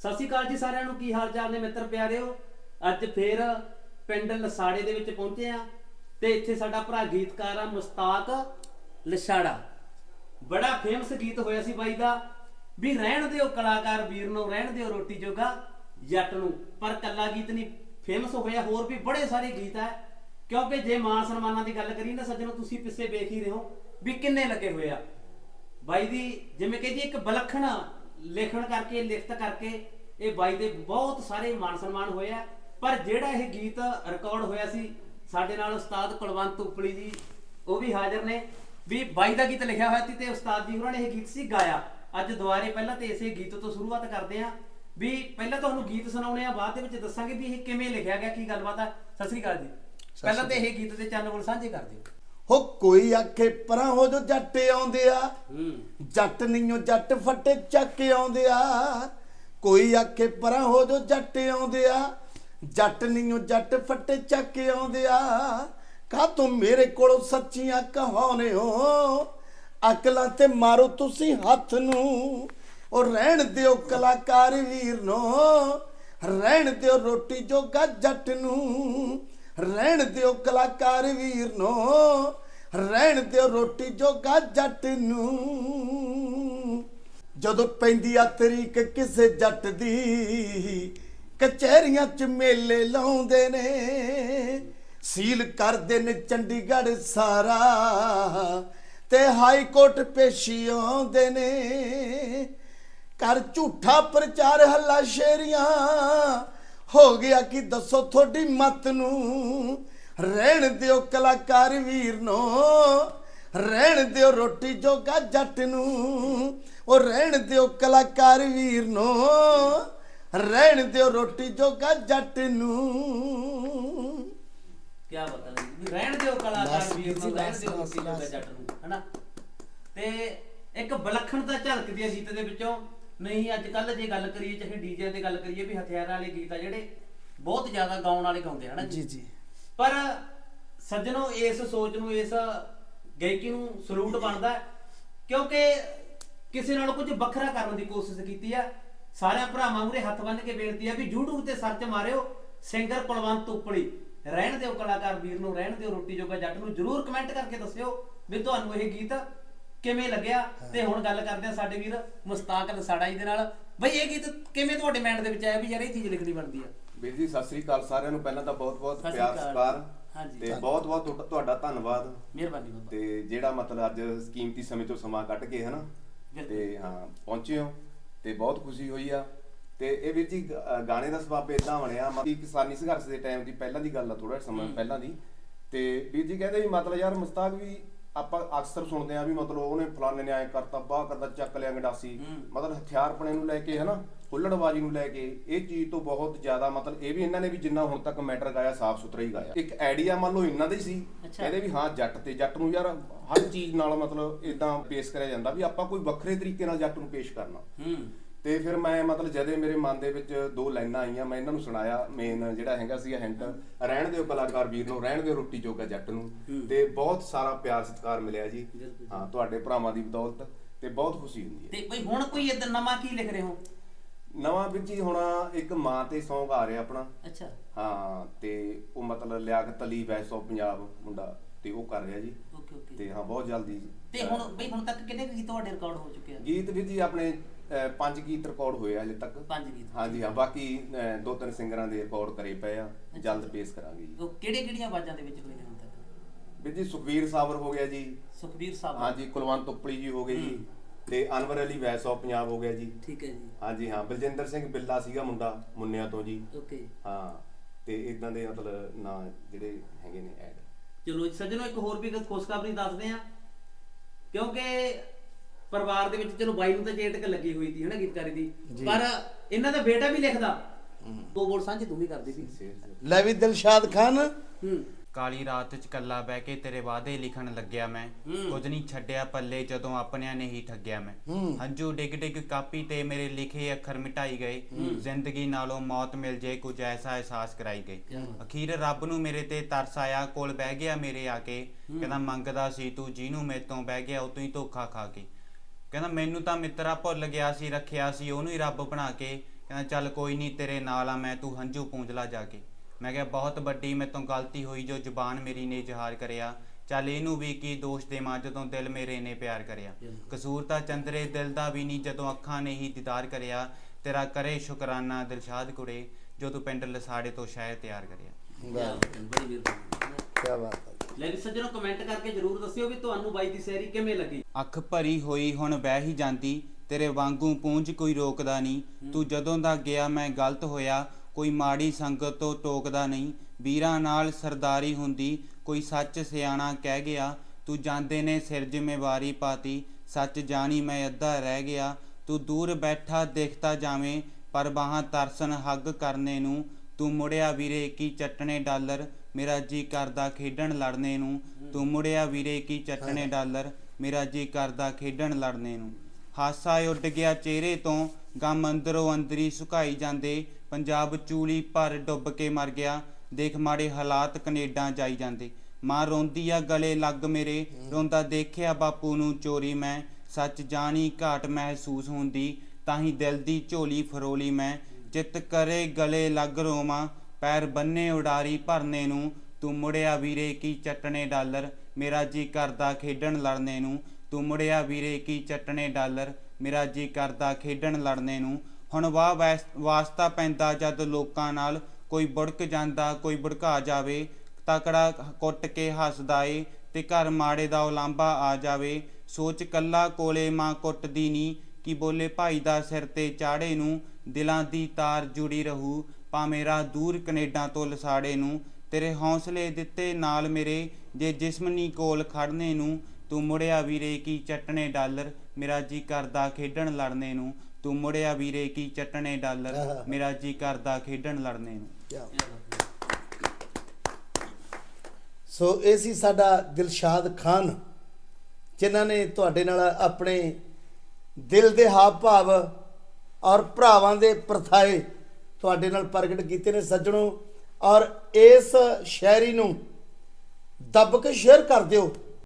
ਸਤਿ ਸ਼੍ਰੀ ਅਕਾਲ ਜੀ ਸਾਰਿਆਂ ਨੂੰ, ਕੀ ਹਾਲ ਚਾਲ ਨੇ ਮਿੱਤਰ ਪਿਆਰਿਓ? ਅੱਜ ਫੇਰ ਪਿੰਡ ਲਸਾੜੇ ਦੇ ਵਿੱਚ ਪਹੁੰਚੇ ਆ ਤੇ ਇੱਥੇ ਸਾਡਾ ਭਰਾ ਗੀਤਕਾਰ ਆ ਮੁਸਤਾਕ ਲਸਾੜਾ। ਬੜਾ ਫੇਮਸ ਗੀਤ ਹੋਇਆ ਸੀ ਬਾਈ ਦਾ, ਵੀ ਰਹਿਣ ਦਿਓ ਕਲਾਕਾਰ ਵੀਰ ਨੂੰ, ਰਹਿਣ ਦਿਓ ਰੋਟੀ ਜੋਗਾ, ਜੱਟ ਨੂੰ। ਪਰ ਕੱਲਾ ਗੀਤ ਨਹੀਂ ਫੇਮਸ ਹੋਇਆ, ਹੋਰ ਵੀ ਬੜੇ ਸਾਰੇ ਗੀਤ ਆ। ਕਿਉਂਕਿ ਜੇ ਮਾਨ ਸਨਮਾਨਾਂ ਦੀ ਗੱਲ ਕਰੀਏ ਨਾ ਸੱਜਣੋ, ਤੁਸੀਂ ਪਿੱਛੇ ਵੇਖ ਹੀ ਰਹੇ ਹੋ ਵੀ ਕਿੰਨੇ ਲੱਗੇ ਹੋਏ ਆ। ਬਾਈ ਦੀ, ਜਿਵੇਂ ਕਿ ਜੀ, ਇੱਕ ਵਿਲੱਖਣ ਲੇਖਣ ਕਰਕੇ ਲਿਖਤ ਕਰਕੇ ਇਹ ਬਾਈ ਦੇ ਬਹੁਤ ਸਾਰੇ ਮਾਨ ਸਨਮਾਨ ਹੋਏ ਆ। ਪਰ ਜਿਹੜਾ ਇਹ ਗੀਤ ਰਿਕਾਰਡ ਹੋਇਆ ਸੀ ਸਾਡੇ ਨਾਲ ਉਸਤਾਦ ਕੁਲਵੰਤ ਉਪਲੀ ਜੀ ਉਹ ਵੀ ਹਾਜ਼ਰ ਨੇ। ਵੀ ਬਾਈ ਦਾ ਗੀਤ ਲਿਖਿਆ ਹੋਇਆ ਸੀ ਤੇ ਉਸਤਾਦ ਜੀ ਉਹਨਾਂ ਨੇ ਇਹ ਗੀਤ ਸੀ ਗਾਇਆ। ਅੱਜ ਦੁਬਾਰੇ ਪਹਿਲਾਂ ਤੇ ਇਸੇ ਗੀਤ ਤੋਂ ਸ਼ੁਰੂਆਤ ਕਰਦੇ ਆ ਵੀ ਪਹਿਲਾਂ ਤੁਹਾਨੂੰ ਗੀਤ ਸੁਣਾਉਣੇ ਆ ਬਾਅਦ ਦੇ ਵਿੱਚ ਦੱਸਾਂਗੇ ਵੀ ਇਹ ਕਿਵੇਂ ਲਿਖਿਆ ਗਿਆ ਕੀ ਗੱਲਬਾਤ ਆ। ਸਤਿ ਸ੍ਰੀ ਅਕਾਲ ਜੀ। ਪਹਿਲਾਂ ਤੇ ਇਹ ਗੀਤ ਦੇ ਚੰਨ ਬੋਲ ਸਾਂਝੇ ਕਰ ਦਿਓ। ਹੋ ਕੋਈ ਆਖੇ ਪਰਾਂ ਹੋ ਜੋ ਜੱਟ ਆਉਂਦੇ ਆ। ਜੱਟ ਨਹੀਂਓ ਜੱਟ ਫੱਟੇ ਚੱਕ ਆਉਂਦੇ ਆ। ਕੋਈ ਆਖੇ ਪਰਾਂ ਹੋ ਜੋ ਜੱਟ ਆਉਂਦੇ ਆ। ਜੱਟ ਨਹੀਂਓ ਜੱਟ ਫੱਟੇ ਚੱਕ ਆਉਂਦੇ ਆ। ਕਾ ਤੂੰ ਮੇਰੇ ਕੋਲੋਂ ਸੱਚੀਆਂ ਕਹਾਉਨੇ ਹੋ? ਅਕਲਾਂ ਤੇ ਮਾਰੋ ਤੁਸੀਂ ਹੱਥ ਨੂੰ। ਉਹ ਰਹਿਣ ਦਿਓ ਕਲਾਕਾਰ ਵੀਰ ਨੂੰ। ਰਹਿਣ ਦਿਓ ਰੋਟੀ ਜੋਗਾ ਜੱਟ ਨੂੰ। ਰਹਿਣ ਦਿਓ ਕਲਾਕਾਰ ਵੀਰ ਨੂੰ। ਰਹਿਣ ਦਿਓ ਰੋਟੀ ਜੋਗਾ ਜੱਟ ਨੂੰ। ਜਦੋਂ ਪੈਂਦੀ ਆ ਤਰੀਕ ਕਿਸੇ ਜੱਟ ਦੀ, ਕਚਹਿਰੀਆਂ 'ਚ ਮੇਲੇ ਲਾਉਂਦੇ ਨੇ। ਸੀਲ ਕਰਦੇ ਨੇ ਚੰਡੀਗੜ੍ਹ ਸਾਰਾ, ਤੇ ਹਾਈ ਕੋਰਟ ਪੇਸ਼ੀ ਆਉਂਦੇ ਨੇ। ਕਰ ਝੂਠਾ ਪ੍ਰਚਾਰ ਹੱਲਾ ਸ਼ੇਰੀਆਂ, ਹੋ ਗਿਆ ਕਿ ਦੱਸੋ ਤੁਹਾਡੀ ਮਤ ਨੂੰ। ਰਹਿਣ ਦਿਓ ਕਲਾਕਾਰ ਵੀਰ ਨੂੰ ਰਹਿਣ ਦਿਓ ਰੋਟੀ ਜੋਗਾ ਜੱਟ ਨੂੰ। ਉਹ ਰਹਿਣ ਦਿਓ ਕਲਾਕਾਰ ਵੀਰ ਨੂੰ ਰਹਿਣ ਦਿਓ ਰੋਟੀ ਜੋਗਾ ਜੱਟ ਨੂੰ। ਕੀ ਜੀ ਵੀ ਰਹਿਣ ਦਿਓ ਕਲਾਕਾਰ ਵੀਰ ਨੂੰ ਰਹਿਣ ਦਿਓ ਰੋਟੀ ਜੋਗਾ। ਜੱਟ ਨੂੰ ਹਨਾ? ਤੇ ਇੱਕ ਵਿਲੱਖਣਤਾ ਝਲਕਦੀ ਹੈ ਗੀਤ ਦੇ ਵਿੱਚੋਂ। ਨਹੀਂ ਅੱਜ ਕੱਲ ਜੇ ਗੱਲ ਕਰੀਏ ਚਾਹੇ ਡੀਜੇ ਤੇ ਗੱਲ ਕਰੀਏ ਵੀ ਹਥਿਆਰਾਂ ਵਾਲੇ ਗੀਤ ਆ ਜਿਹੜੇ ਬਹੁਤ ਜ਼ਿਆਦਾ ਗਾਉਣ ਵਾਲੇ ਗਾਉਂਦੇ ਹਨਾ ਜੀ ਜੀ। ਪਰ ਸੱਜਣੋ ਇਸ ਸੋਚ ਨੂੰ ਇਸ ਗਾਇਕੀ ਨੂੰ ਸਲੂਟ ਬਣਦਾ ਕਿਉਂਕਿ ਕਿਸੇ ਨਾਲ ਕੁਝ ਵੱਖਰਾ ਕਰਨ ਦੀ ਕੋਸ਼ਿਸ਼ ਕੀਤੀ ਆ ਸਾਰਿਆਂ ਭਰਾਵਾਂ ਮੂਰੇ ਹੱਥ ਬੰਨ੍ਹ ਕੇ ਬੇਨਤੀ ਆ ਵੀ YouTube ਤੇ ਸਰਚ ਮਾਰਿਓ ਸਿੰਗਰ ਕੁਲਵੰਤ ਉਪਲੀ। ਰਹਿਣ ਦਿਓ ਕਲਾਕਾਰ ਵੀਰ ਨੂੰ ਰਹਿਣ ਦਿਓ ਰੋਟੀ ਜੋਗਾ ਜੱਟ ਨੂੰ ਜਰੂਰ ਕਮੈਂਟ ਕਰਕੇ ਦੱਸਿਓ ਵੀ ਤੁਹਾਨੂੰ ਇਹ ਗੀਤ ਕਿਵੇਂ ਲੱਗਿਆ। ਤੇ ਹੁਣ ਗੱਲ ਕਰਦੇ ਆ ਸਾਡੇ ਵੀਰ ਮੁਸਤਾਕ ਲਸਾੜਾ ਜੀ ਦੇ ਨਾਲ। ਬਈ ਇਹ ਗੀਤ ਕਿਵੇਂ ਤੁਹਾਡੇ ਮਾਈਂਡ ਦੇ ਵਿੱਚ ਆਇਆ ਵੀ ਯਾਰ ਇਹ ਚੀਜ਼ ਲਿਖਣੀ ਬਣਦੀ ਆ? ਵੀਰ ਜੀ ਸਤਿ ਸ੍ਰੀ ਅਕਾਲ ਸਾਰਿਆਂ ਨੂੰ। ਪਹਿਲਾਂ ਤਾਂ ਬਹੁਤ-ਬਹੁਤ ਸਤਿ ਸ੍ਰੀ ਪਿਆਰ ਅਕਾਲ। ਸਤਿਕਾਰ ਹਾਂਜੀ। ਤੇ ਬਹੁਤ-ਬਹੁਤ ਤੁਹਾਡਾ- ਤੁਹਾਡਾ ਧੰਨਵਾਦ। ਮਿਹਰਬਾਨੀ ਬਾਬਾ ਤੇ ਜਿਹੜਾ ਮਤਲਬ ਅੱਜ ਕੀਮਤੀ ਸਮੇਂ ਤੋਂ ਸਮਾਂ ਕੱਢ ਕੇ ਹਨਾ? ਬਿਲਕੁਲ। ਤੇ ਹਾਂ ਪਹੁੰਚੇ ਹੋ ਤੇ ਬਹੁਤ ਖੁਸ਼ੀ ਹੋਈ ਆ। ਤੇ ਇਹ ਵੀਰ ਜੀ ਗ- ਅ, ਗਾਣੇ ਦਾ ਸਬਬ ਇਦਾਂ ਬਣਿਆ ਕਿ ਕਿਸਾਨੀ ਸੰਘਰਸ਼ ਦੇ ਟਾਈਮ ਦੀ ਪਹਿਲਾਂ ਦੀ ਗੱਲ ਆ ਥੋੜਾ ਸਮਾਂ ਪਹਿਲਾਂ ਦੀ। ਤੇ ਵੀਰ ਜੀ ਕਹਿੰਦੇ ਵੀ ਮਤਲਬ ਯਾਰ ਮੁਸਤਾਕ ਵੀ ਆਪਾਂ ਅਕਸਰ ਸੁਣਦੇ ਆ ਵੀ ਮਤਲਬ ਉਹਨੇ ਫਲਾਣੇ ਨੇ ਐ ਕਰਤਾ ਬਾਹ ਕਰਦਾ ਚੱਕ ਲਿਆ ਗੰਡਾਸੀ। ਹੂੰ। ਮਤਲਬ ਹਥਿਆਰਪਣੇ ਨੂੰ ਲੈ ਕੇ ਹਨਾ? ਹੁੱਲੜਬਾਜੀ ਨੂੰ ਲੈ ਕੇ ਇਹ ਚੀਜ਼ ਤੋਂ ਬਹੁਤ ਜ਼ਿਆਦਾ ਮਤਲਬ ਇਹ ਵੀ ਇਹਨਾਂ ਨੇ ਵੀ ਜਿੰਨਾ ਹੁਣ ਤੱਕ ਮੈਟਰ ਗਾਇਆ ਸਾਫ਼ ਸੁਥਰਾ ਹੀ ਗਾਇਆ। ਇੱਕ ਆਈਡੀਆ ਮੰਨ ਲਓ ਇਹਨਾਂ ਦਾ ਹੀ ਸੀ। ਇਹਦੇ ਵੀ ਹਾਂ ਜੱਟ ਤੇ ਜੱਟ ਨੂੰ ਯਾਰ ਹਰ ਚੀਜ਼ ਨਾਲ ਮਤਲਬ ਇਦਾਂ ਪੇਸ਼ ਕਰਿਆ ਜਾਂਦਾ ਵੀ ਆਪਾਂ ਕੋਈ ਵੱਖਰੇ ਤਰੀਕੇ ਨਾਲ ਜੱਟ ਨੂੰ ਪੇਸ਼ ਕਰਨਾ। ਹੂੰ। ਤੇ ਫਿਰ ਮੈਂ ਮਤਲਬ ਜਦੇ ਮੇਰੇ ਮਨ ਦੇ ਵਿੱਚ ਦੋ ਲਾਈਨਾਂ ਆਈਆਂ ਮੈਂ ਇਹਨਾਂ ਨੂੰ ਸੁਣਾਇਆ ਮੇਨ ਜਿਹੜਾ ਹੈਗਾ ਸੀ ਹਿੰਟ ਰਹਿਣ ਦਿਓ ਕਲਾਕਾਰ ਵੀਰ ਨੂੰ ਰਹਿਣ ਦਿਓ ਰੋਟੀ ਜੋਗਾ ਜੱਟ ਨੂੰ। ਤੇ ਬਹੁਤ ਸਾਰਾ ਪਿਆਰ ਸਤਿਕਾਰ ਮਿਲਿਆ ਜੀ। ਹਾਂ ਤੁਹਾਡੇ ਭਰਾਵਾਂ ਦੀ ਬਦੌਲਤ ਤੇ ਬਹੁਤ ਖੁਸ਼ੀ ਹੁੰਦੀ ਹੈ। ਤੇ ਬਈ ਹੁਣ ਕੋਈ ਇਦਾਂ ਨਵਾਂ ਕੀ ਲਿਖ ਰਹੇ ਹੋ? ਨਵਾਂ ਵੀਰ ਜੀ ਹੁਣ ਇੱਕ ਮਾਂ ਤੇ Song ਆ ਰਿਹਾ ਆਪਣਾ। ਅੱਛਾ। ਹਾਂ ਤੇ ਉਹ ਮਤਲਬ ਲਿਆਕਤ ਅਲੀ ਵੈਸ ਆਫ ਪੰਜਾਬ ਮੁੰਡਾ ਤੇ ਉਹ ਕਰ ਰਿਹਾ ਜੀ। Okay okay. ਤੇ ਹਾਂ ਬਹੁਤ ਜਲਦੀ। ਤੇ ਹੁਣ ਬਈ ਹੁਣ ਤੱਕ ਕਿੰਨੇ ਕੁ ਗੀਤ ਤੁਹਾਡੇ ਰਿਕਾਰਡ ਹੋ ਚੁੱਕੇ ਆ? ਗੀਤ ਵੀਰ ਜੀ ਆਪਣੇ ਅਹ, ਪੰਜ ਗੀਤ ਰਿਕਾਰਡ ਹੋਏ ਆ ਹਲੇ ਤੱਕ। ਪੰਜ ਗੀਤ। ਹਾਂਜੀ ਹਾਂ ਬਾਕੀ ਅਹ, ਦੋ ਤਿੰਨ ਸਿੰਗਰਾਂ ਦੇ ਰਿਕਾਰਡ ਕਰੇ ਪਏ ਆ। ਜਲਦ ਪੇਸ਼ ਕਰਾਂਗੇ ਜੀ। ਉਹ ਕਿਹੜੇ ਕਿਹੜੀਆਂ ਆਵਾਜ਼ਾਂ ਦੇ ਵਿੱਚ ਹੋਏ ਨੇ ਹੁਣ ਤੱਕ? ਵੀਰ ਜੀ ਸੁਖਵੀਰ ਸਾਬਰ ਹੋ ਗਿਆ ਜੀ। ਸੁਖਬੀਰ ਸਾਹਿਬ ਹਾਂਜੀ ਕੁਲਵੰਤ ਉਪਲੀ ਜੀ ਹੋ ਗਏ ਜੀ। ਤੇ ਅਨਵਰ ਅਲੀ ਵੈਸ ਆਫ ਪੰਜਾਬ ਹੋ ਗਿਆ ਜੀ। ਠੀਕ ਹੈ ਜੀ। ਹਾਂਜੀ ਹਾਂ ਬਲਜਿੰਦਰ ਸਿੰਘ ਬਿੱਲਾ ਸੀਗਾ ਮੁੰਡਾ ਮੁੰਨਿਆਂ ਤੋਂ ਜੀ। ਓਕੇ। ਹਾਂ ਤੇ ਇਦਾਂ ਦੇ ਮਤਲਬ ਨਾਂ ਜਿਹੜੇ ਹੈਗੇ ਨੇ ਐਡ ਚਲੋ ਜੀ ਸੱਜਣੋ ਇੱਕ ਹੋਰ ਵੀ ਇੱਕ ਖੁਸ਼ਖਬਰੀ ਦੱਸਦੇ ਆ ਕਿਉਂਕਿ ਪਰਿਵਾਰ ਦੇ ਵਿੱਚ ਚਲੋ ਬਾਈ ਨੂੰ ਤਾਂ ਚੇਟਕ ਲੱਗੀ ਹੋਈ ਸੀ ਹਨਾ ਗੀਤਕਾਰੀ ਦੀ। ਪਰ ਇਹਨਾਂ ਦਾ ਬੇਟਾ ਵੀ ਲਿਖਦਾ। ਦੋ ਬੋਲ ਸਾਂਝੇ ਤੂੰ ਵੀ ਕਰਦੀ ਸੀ। ਲੈ ਵੀ ਦਿਲਸ਼ਾਦ ਖਾਨ। ਹੂੰ। ਕਾਲੀ ਰਾਤ ਚ ਕੱਲਾ ਬਹਿ ਕੇ ਤੇਰੇ ਵਾਅਦੇ ਲਿਖਣ ਲੱਗਿਆ ਮੈਂ। ਕੁਝ ਨਹੀਂ ਛੱਡਿਆ ਪੱਲੇ ਜਦੋਂ ਆਪਣਿਆਂ ਨੇ ਹੀ ਠੱਗਿਆ ਮੈਂ। ਹੰਝੂ ਡਿੱਗ ਡਿੱਗ ਕਾਪੀ ਤੇ ਮੇਰੇ ਲਿਖੇ ਅੱਖਰ ਮਿਟਾਈ ਗਏ। ਜ਼ਿੰਦਗੀ ਨਾਲੋਂ ਮੌਤ ਮਿਲ ਜੇ ਕੁਝ ਐਸਾ ਅਹਿਸਾਸ ਕਰਾਈ ਗਈ। ਅਖੀਰ ਰੱਬ ਨੂੰ ਮੇਰੇ ਤੇ ਤਰਸ ਆਇਆ ਕੋਲ ਬਹਿ ਗਿਆ ਮੇਰੇ ਆ ਕੇ। ਕਹਿੰਦਾ ਮੰਗਦਾ ਸੀ ਤੂੰ ਜਿਹਨੂੰ ਮੇਰੇ ਤੋਂ ਬਹਿ ਗਿਆ ਉਤੋਂ ਹੀ ਧੋਖਾ ਖਾ ਕੇ ਕਹਿੰਦਾ ਮੈਨੂੰ ਤਾਂ ਮਿੱਤਰਾ ਭੁੱਲ ਗਿਆ ਸੀ ਰੱਖਿਆ ਸੀ ਉਹਨੂੰ ਹੀ ਰੱਬ ਬਣਾ ਕੇ। ਕਹਿੰਦਾ ਚੱਲ ਕੋਈ ਨਹੀਂ ਤੇਰੇ ਨਾਲ ਆ ਮੈਂ ਤੂੰ ਹੰਝੂ ਪੂੰਝ ਲਾ ਜਾ ਕੇ। ਮੈਂ ਕਿਹਾ ਬਹੁਤ ਵੱਡੀ ਮੇਰੇ ਤੋਂ ਗਲਤੀ ਹੋਈ ਜੋ ਜ਼ੁਬਾਨ ਮੇਰੀ ਨੇ ਇਜ਼ਹਾਰ ਕਰਿਆ। ਚੱਲ ਇਹਨੂੰ ਵੀ ਕੀ ਦੋਸ਼ ਦੇਵਾਂ ਜਦੋਂ ਦਿਲ ਮੇਰੇ ਨੇ ਪਿਆਰ ਕਰਿਆ। ਕਸੂਰ ਤਾਂ ਚੰਦਰੇ ਦਿਲ ਦਾ ਵੀ ਨਹੀਂ ਜਦੋਂ ਅੱਖਾਂ ਨੇ ਹੀ ਦੀਦਾਰ ਕਰਿਆ। ਤੇਰਾ ਕਰੇ ਸ਼ੁਕਰਾਨਾ ਦਿਲਸ਼ਾਦ ਕੁੜੇ ਜੋ ਤੂੰ ਪਿੰਡ ਲਸਾੜੇ ਤੋਂ ਸ਼ਾਇਰ ਤਿਆਰ ਕਰਿਆ। ਵਾਹ। ਬੜੀ ਮਿਹਰਬਾਨੀ ਕੀ ਬਾਤ ਹੈ ਲੈ ਵੀ ਸੱਜਣੋ ਕਮੈਂਟ ਕਰਕੇ ਜਰੂਰ ਦੱਸਿਓ ਵੀ ਤੁਹਾਨੂੰ ਬਾਈ ਦੀ ਸ਼ਾਇਰੀ ਕਿਵੇਂ ਲੱਗੀ। ਅੱਖ ਭਰੀ ਹੋਈ ਹੁਣ ਬਹਿ ਹੀ ਜਾਂਦੀ ਤੇਰੇ ਵਾਂਗੂ ਪੂੰਝ ਕੋਈ ਰੋਕਦਾ ਨਹੀਂ। ਤੂੰ ਜਦੋਂ ਦਾ ਗਿਆ ਮੈਂ ਗਲਤ ਹੋਇਆ ਕੋਈ ਮਾੜੀ ਸੰਗਤ ਤੋਂ ਟੋਕਦਾ ਨਹੀਂ। ਵੀਰਾਂ ਨਾਲ ਸਰਦਾਰੀ ਹੁੰਦੀ, ਕੋਈ ਸੱਚ ਸਿਆਣਾ ਕਹਿ ਗਿਆ, ਤੂੰ ਜਾਂਦੇ ਨੇ ਸਿਰ ਜ਼ਿੰਮੇਵਾਰੀ ਪਾਤੀ, ਸੱਚ ਜਾਣੀ ਮੈਂ ਅੱਧਾ ਰਹਿ ਗਿਆ। ਤੂੰ ਦੂਰ ਬੈਠਾ, ਦੇਖਤਾ ਜਾਵੇਂ, ਪਰ ਬਾਹਾਂ ਤਰਸਨ ਹੱਗ ਕਰਨੇ ਨੂੰ। ਤੂੰ ਮੁੜਿਆ ਵੀਰੇ ਕੀ ਚੱਟਣੇ ਡਾਲਰ, ਮੇਰਾ ਜੀ ਕਰਦਾ ਖੇਡਣ ਲੜਨੇ ਨੂੰ। ਤੂੰ ਮੁੜਿਆ ਵੀਰੇ ਕੀ ਚੱਟਣੇ ਡਾਲਰ, ਮੇਰਾ ਜੀ ਕਰਦਾ ਖੇਡਣ ਲੜਨੇ ਨੂੰ। ਹਾਸਾ ਉੱਡ ਗਿਆ ਚਿਹਰੇ ਤੋਂ ਗਮ ਅੰਦਰੋਂ ਅੰਦਰੀ ਸੁਕਾਈ ਜਾਂਦੇ, ਪੰਜਾਬ ਚੂਲੀ ਭਰ ਡੁੱਬ ਕੇ ਮਰ ਗਿਆ। ਦੇਖ ਮਾੜੇ ਹਾਲਾਤ ਕੈਨੇਡਾ ਜਾਈ ਜਾਂਦੇ। ਮਾਂ ਰੋਂਦੀ ਆ ਗਲੇ ਲੱਗ ਮੇਰੇ, ਰੋਂਦਾ ਦੇਖਿਆ ਬਾਪੂ ਨੂੰ ਚੋਰੀ ਮੈਂ। ਸੱਚ ਜਾਣੀ ਘਾਟ ਮਹਿਸੂਸ ਹੁੰਦੀ ਤਾਂ ਹੀ ਦਿਲ ਦੀ ਝੋਲੀ ਫਰੋਲੀ ਮੈਂ। ਚਿੱਤ ਕਰੇ ਗਲੇ ਲੱਗ ਰੋਵਾਂ, ਪੈਰ ਬੰਨੇ ਉਡਾਰੀ ਭਰਨੇ ਨੂੰ। ਤੂੰ ਮੁੜਿਆ ਵੀਰੇ ਕੀ ਚੱਟਣੇ ਡਾਲਰ, ਮੇਰਾ ਜੀ ਕਰਦਾ ਖੇਡਣ ਲੜਨੇ ਨੂੰ। ਤੂੰ ਮੁੜਿਆ ਵੀਰੇ ਕੀ ਚੱਟਣੇ ਡਾਲਰ ਮੇਰਾ ਜੀ ਕਰਦਾ ਖੇਡਣ ਲੜਨੇ ਨੂੰ। ਹੁਣ ਵਾਹ ਵੈਸ- ਵਾਸਤਾ ਪੈਂਦਾ ਜਦ ਲੋਕਾਂ ਨਾਲ ਕੋਈ ਬੁੜਕ ਜਾਂਦਾ, ਕੋਈ ਭੜਕਾ ਜਾਵੇ, ਤਕੜਾ ਕੁੱਟ ਕੇ ਹੱਸਦਾ ਏ ਤੇ ਘਰ ਮਾੜੇ ਦਾ ਉਲਾਂਭਾ ਆ ਜਾਵੇ। ਸੋਚ ਕੱਲਾ ਕੋਲੇ ਮਾਂ ਕੁੱਟਦੀ ਨੀ, ਕਿ ਬੋਲੇ ਭਾਈ ਦਾ ਸਿਰ ਤੇ ਚਾੜੇ ਨੂੰ, ਦਿਲਾਂ ਦੀ ਤਾਰ ਜੁੜੀ ਰਹੂ, ਭਾਵੇਂ ਮੇਰਾ ਦੂਰ ਕੈਨੇਡਾ ਤੋਂ ਲਸਾੜੇ ਨੂੰ। ਤੇਰੇ ਹੌਸਲੇ ਦਿੱਤੇ ਨਾਲ ਮੇਰੇ, ਜੇ ਜਿਸਮਨੀ ਕੋਲ ਖੜਨੇ ਨੂੰ, ਤੂੰ ਮੁੜਿਆ ਵੀਰੇ ਕੀ ਚੱਟਣੇ ਡਾਲਰ ਮੇਰਾ ਜੀ ਕਰਦਾ ਖੇਡਣ ਲੜਨੇ ਨੂੰ। ਤੂੰ ਮੁੜਿਆ ਵੀਰੇ ਕੀ ਚੱਟਣੇ ਡਾਲਰ ਮੇਰਾ ਜੀ ਕਰਦਾ ਖੇਡਣ ਲੜਨੇ ਨੂੰ। ਸੋ ਇਹ ਸੀ ਸਾਡਾ ਦਿਲਸ਼ਾਦ ਖਾਨ, ਜਿਨ੍ਹਾਂ ਨੇ ਤੁਹਾਡੇ ਨਾਲ ਆਪਣੇ ਦਿਲ ਦੇ ਹਾਵ ਭਾਵ ਔਰ ਭਰਾਵਾਂ ਦੇ ਪ੍ਰਥਾਏ ਤੁਹਾਡੇ ਨਾਲ ਪ੍ਰਗਟ ਕੀਤੇ ਨੇ ਸੱਜਣੋ। ਔਰ ਇਸ ਸ਼ਾਇਰੀ ਨੂੰ ਦੱਬ ਕੇ ਸ਼ੇਅਰ ਕਰ ਦਿਓ।